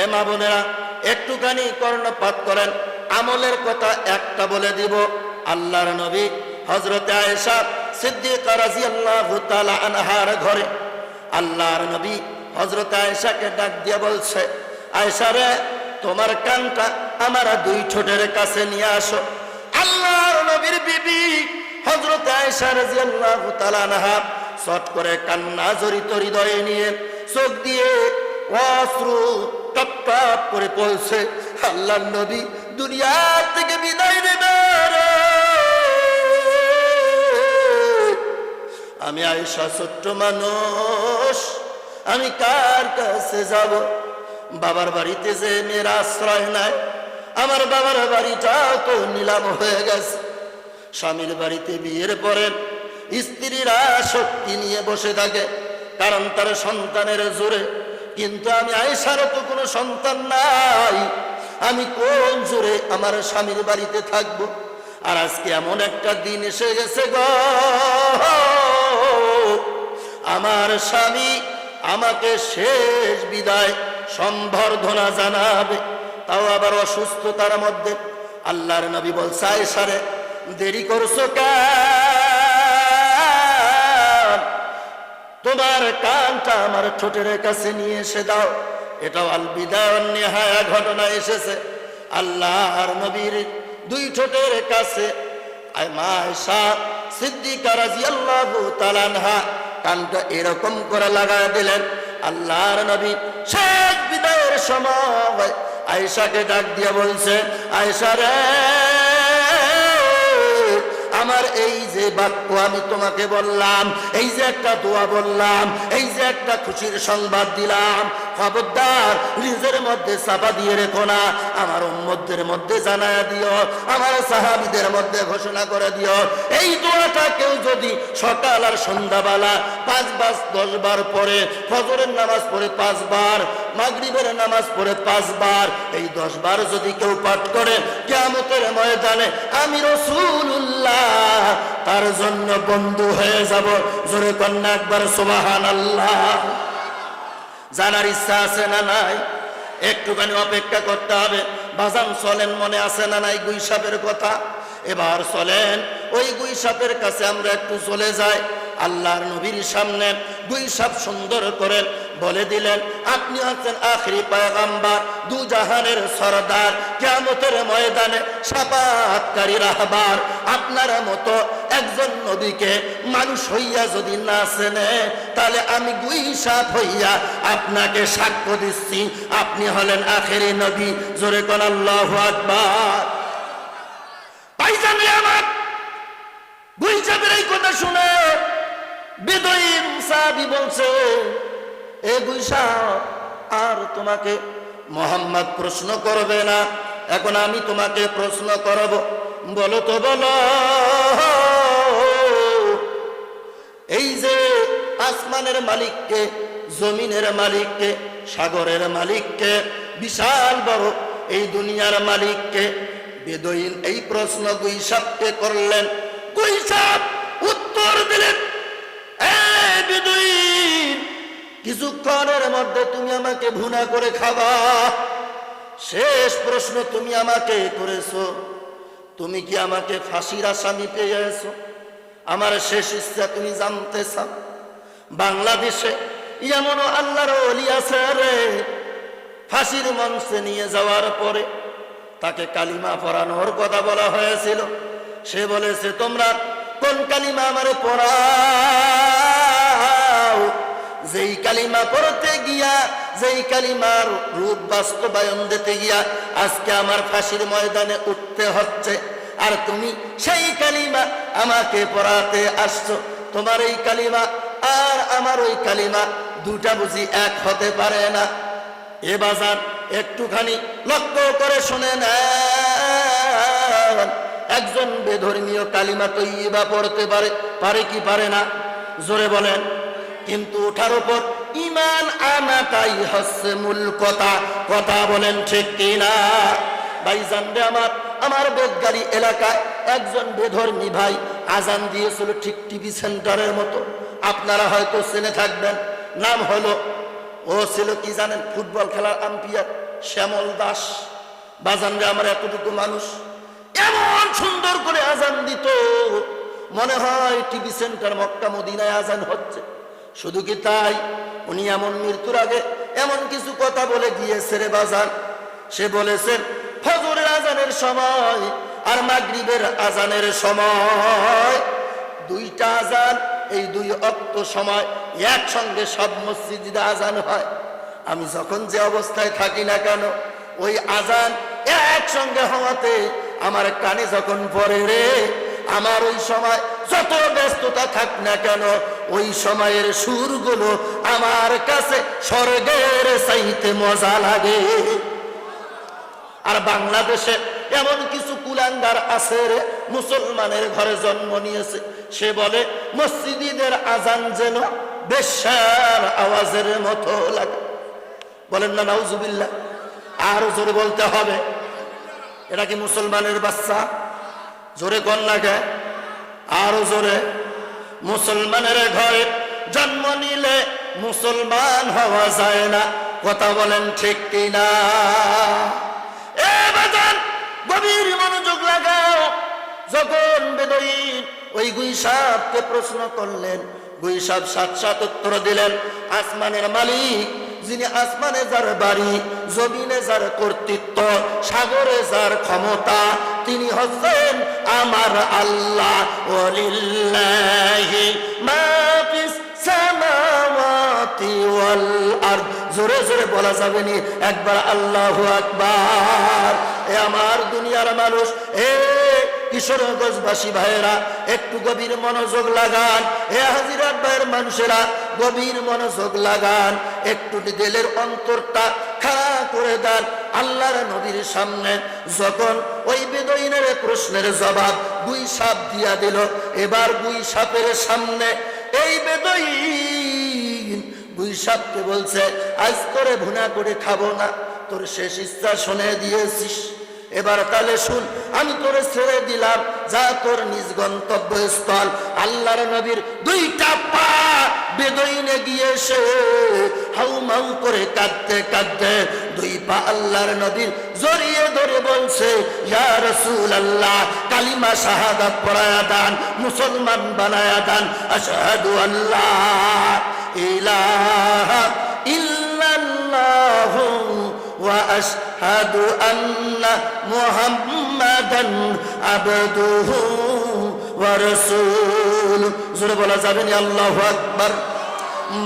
এ মা বোনেরা, একটুখানি কর্ণপাত করেন। আমলের কথা একটা বলে দিব। আল্লাহর নবী হজরত আয়েশা সিদ্দিকা রাদিয়াল্লাহু তাআলা আনহার ঘরে আল্লাহর নবী হজরত আয়েশাকে ডাক দিয়ে বলছে, আয়েশা রে, তোমার কানটা আমার দুই ঠোঁটের কাছে নিয়ে আসো। আল্লাহর নবীর বিবি হজরত আয়েশা রাদিয়াল্লাহু তাআলা আনহা চট করে কান্না জড়িত হৃদয়ে নিয়ে চোখ দিয়ে অশ্রু টপ টপ করে পড়ছে আল্লাহর নবী দুনিয়া থেকে বিদায় নেবে। আমি আয়েশা ছোট্ট মানুষ, আমি কার কাছে যাব বাবার বাড়িতে যে মেয়ের আশ্রয় নাই, আমার বাবার বাড়িটাও তো নিলাম হয়ে গেছে স্বামীর বাড়িতে বিয়ের পরে স্ত্রীরা শক্তি নিয়ে বসে থাকে, কারণ তার সন্তানের জোরে কিন্তু আমি আয়েশারও তো কোনো সন্তান নাই। আমি কোন জোরে আমার স্বামীর বাড়িতে থাকব? আর আজকে এমন একটা দিন এসে গেছে গো। আমার স্বামী আমাকে শেষ বিদায় সম্বর্ধনা জানাবে। তাও আবার অসুস্থতার মধ্যে। আল্লাহর নবী বলছে আয়েশারে দেরি করছ কেন? তোমার কানটা আমার ঠোঁটের কাছে নিয়ে এসে দাও। এটাও আল বিদায় নেহায়া ঘটনা এসেছে। আল্লাহর নবীর দুই ঠোঁটের কাছে। কানটা এরকম করে লাগায় দিলেন। আল্লাহর নবী শেষ বিদায়ের সময় আয়েশাকে ডাক দিয়ে বলছে, আয়েশা রে আমার এই যে বাক্য আমি তোমাকে বললাম, এই যে একটা দোয়া বললাম, এই যে একটা খুশির সংবাদ দিলাম, খবরদার, নিজের মধ্যে চাপা দিয়ে রেখো না, আমার উম্মদের মধ্যে জানায় দিও, আমার সাহাবিদের মধ্যে ঘোষণা করে দিও। এই দোয়াটা কেউ যদি সকাল আর সন্ধ্যাবেলা পাঁচ বাস দশ বার পরে ফজরের নামাজ পড়ে পাঁচবার মাগরিবের নামাজ পড়ে পাঁচবার, এই দশ বার যদি কেউ পাঠ করে কেমতের ময়দানে আমি রসুল্লাহ তার জন্য বন্ধু হয়ে যাব। জোরে কন্যা একবার সুবাহান আল্লাহ জানার ইচ্ছা আছে না নাই? একটুখানি অপেক্ষা করতে হবে। বাজান চলেন, মনে আছে না নাই গুইসাপের কথা? এবার চলেন, ওই গুইসাপের কাছে আমরা একটু চলে যাই। আল্লাহর নবীর সামনে গুই সাপ সুন্দর করে বলে দিলেন, আপনি হচ্ছেন আখরি পায়গাম্বার দু জাহানের সরদার কেমতের ময়দানে সাপাতকারী রাহবার। আপনার মতো একজন নবীকে মানুষ হইয়া যদি না চেনে, তাহলে আমি গুই সাপ হইয়া আপনাকে সাক্ষ্য দিচ্ছি। আপনি হলেন আখেরি নবী। জোরে কোন আল্লাহ আকবার। পাইজানি আমার গুই সাপের এই কথা শুনে বলছে, এ গুই সাপ আর তোমাকে মোহাম্মদ প্রশ্ন করবে না। এখন আমি তোমাকে প্রশ্ন করব। বলো তো, বলো। এই যে আসমানের মালিককে, জমিনের মালিককে, সাগরের মালিককে, বিশাল বড় এই দুনিয়ার মালিককে বেদইন এই প্রশ্ন গুইসাপকে করলেন। গুইসাপ উত্তর দিলেন। "এ কিছুক্ষণের মধ্যে তুমি আমাকে ভুনা করে খাবা। শেষ প্রশ্ন, তুমি আমাকে করেছ। তুমি কি আমাকে ফাঁসির আসামি পেয়ে এসো আমার শেষ ইচ্ছা তুমি জানতে চাও। বাংলাদেশে এমন আল্লাহর অলি আছে রে। ফাঁসির মঞ্চে নিয়ে যাওয়ার পরে তাকে কালিমা পড়ানোর কথা বলা হয়েছিল। সে বলেছে, তোমরা কোন কালিমা আমারে পড়াও যেই কালিমা পড়তে গিয়া, যেই কালিমার রূপ বাস্তবায়ন দিতে গিয়া, আজকে আমার ফাঁসির ময়দানে উঠতে হচ্ছে। আর তুমি সেই কালিমা আমাকে পড়াতে আসছো। তোমার এই কালিমা আর আমার ওই কালিমা দুটা বুঝি এক হতে পারে না। এ বাজার একটুখানি লক্ষ্য করে শুনে নেন। একজন বেধর্মীয় কালিমা তৈবা পড়তে পারে পারে কি পারে না? জোরে বলেন। কিন্তু ওঠার উপর ইমান আনাটাই হচ্ছে মূল কথা। কথা বলেন ঠিক কিনা? ভাই জানবে আমার আমার বেদগাড়ি এলাকায় একজন বেধর্মী ভাই আজান দিয়েছিল ঠিক টিভি সেন্টারের মতো। আপনারা হয়তো চেনে থাকবেন, নাম হলো, ও ছিল কি জানেন, ফুটবল খেলার আম্পিয়ার শ্যামল দাস। বাজান রে আমার এতটুকু মানুষ এমন সুন্দর করে আজান দিত। মনে হয় টিভি সেন্টার মক্কা মদিনায় আজান হচ্ছে। শুধু কি তাই? উনি এমন মৃত্যুর আগে এমন কিছু কথা বলে গিয়েছে রে বাজান। সে বলেছেন, ফজরের আজানের সময় আর মাগরিবের আজানের সময়। দুইটা আজান, এই দুই অক্ত সময় একসঙ্গে সব মসজিদে আজান হয়। আমি যখন যে অবস্থায় থাকি না কেন, ওই আজান একসঙ্গে হওয়াতে আমার কানে যখন পড়ে রে, আমার ওই সময় যত ব্যস্ততা থাক না কেন ওই সময়ের সুরগুলো আমার কাছে স্বর্গের চাইতে মজা লাগে। আর বাংলাদেশে এমন কিছু কুলাঙ্গার আছে রে, মুসলমানের ঘরে জন্ম নিয়েছে। সে বলে, মসজিদের আজান যেন বেশার আওয়াজের মতো লাগে। বলেন না, নাউজুবিল্লাহ। আরও জোরে বলতে হবে। এটা কি মুসলমানের বাচ্চা? জোরে কন লাগে আরও জোরে। মুসলমানের ঘরে জন্ম নিলে মুসলমান হওয়া যায় না। কথা বলেন ঠিক কিনা? এ গভীর মনোযোগ লাগাও। যখন বেদইন ওই গুই সাপকে প্রশ্ন করলেন গুই সাপ সাত সাত উত্তর দিলেন, আসমানের মালিক যিনি আসমানে যার বাড়ি, জমিনে যার কর্তৃত্ব, সাগরে যার ক্ষমতা, তিনি হচ্ছেন আমার আল্লাহ। ওলিল্লাহি জোরে জোরে বলা যাবে নি, একবার আল্লাহু আকবার। এ আমার দুনিয়ার মানুষ, এ কিশোরগঞ্জবাসী ভাইয়েরা, একটু গভীর মনোযোগ লাগান। এ হাজিরাত ভাইয়ের মানুষেরা গভীর মনোযোগ লাগান, একটু দিলের অন্তরটা খাড়া করে দেন। আল্লাহর নবীর সামনে যখন ওই বেদইনের প্রশ্নের জবাব দুই সাপ দিয়া দিল, এবার দুই সাপের সামনে এই বেদইন দুই সাপকে বলছে, আজ করে ভুনা করে খাব না, তোর শেষ ইচ্ছা শুনে দিয়েছিস। এবার তাহলে শুন, আমি তোরে ছেড়ে দিলাম, যা তোর নিজ গন্তব্য স্থল আল্লাহর নবীর দুইটা বেদইনে গিয়ে সে হাউমাউ করে কাঁদতে কাঁদতে দুই পা আল্লাহর নবীর জড়িয়ে ধরে বলছে, ইয়া রসুল আল্লাহ কালিমা শাহাদাত পড়ায়া দান, মুসলমান বানায়া দান, আশহাদু আল্লাহ ইলাহা ইল্লাল্লাহু ওয়া আশহাদু আন্না মুহাম্মাদান আবদুহু ওয়া রাসূলুহু। হলো জোরে বলা যাবে না, আল্লাহ আকবর।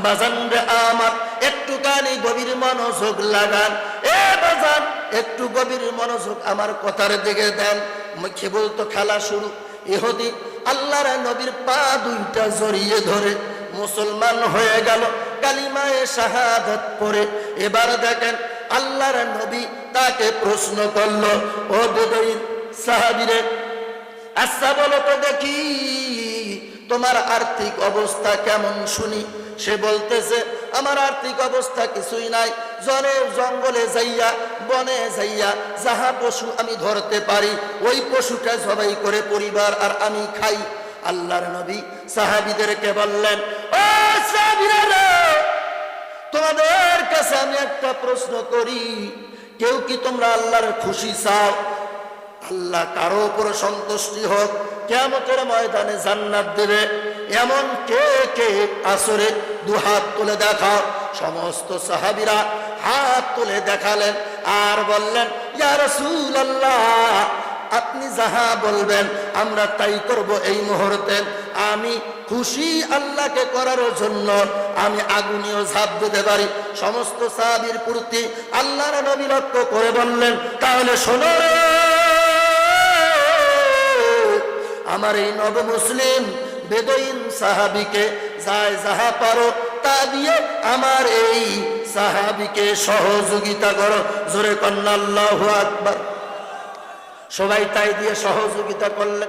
বাজান রে আমার, একটু একটুখানি গভীর মনোযোগ লাগান। এ বাজান, একটু গভীর মনোযোগ আমার কথার দিকে দেন। মুখে বলতো খেলা শুরু। ইহুদি আল্লাহর নবীর পা দুইটা জড়িয়ে ধরে, মুসলমান হয়ে গেল, কালিমায়ে শাহাদত পরে এবার দেখেন, আল্লাহর নবী তাকে প্রশ্ন করল, ও বেদইন সাহাবিরে আচ্ছা বলো তো দেখি। তোমার আর্থিক অবস্থা কেমন শুনি? সে বলতেছে, আমার আর্থিক অবস্থা কিছুই নাই। জনে জঙ্গলে যাইয়া, বনে যাইয়া যাহা পশু আমি ধরতে পারি, ওই পশুটা সবাই করে পরিবার আর আমি খাই। আল্লাহর নবী সাহাবিদেরকে বললেন, ও তোমাদের কাছে আমি একটা প্রশ্ন করি। কেউ কি তোমরা আল্লাহর খুশি চাও? আল্লাহ কারও উপর সন্তুষ্টি হোক কেমতের ময়দানে জান্নাত দেবে। এমন কে কে আসরে দু হাত তুলে দেখাও। সমস্ত সাহাবিরা হাত তুলে দেখালেন আর বললেন আপনি যাহা বলবেন আমরা তাই করব এই মুহূর্তে। আমি খুশি আল্লাহকে করার জন্য, আমি আগুনেও ঝাঁপ দিতে পারি। সমস্ত সাহাবির প্রতি আল্লাহর নবী লক্ষ্য করে বললেন, তাহলে শোনো রে আমার এই নব মুসলিম বেদইন সাহাবিকে যায় যাহা পারো তা দিয়ে আমার এই সাহাবিকে সহযোগিতা করো। জোরে কন্যা আল্লাহ আকবর। সবাই তাই দিয়ে সহযোগিতা করলেন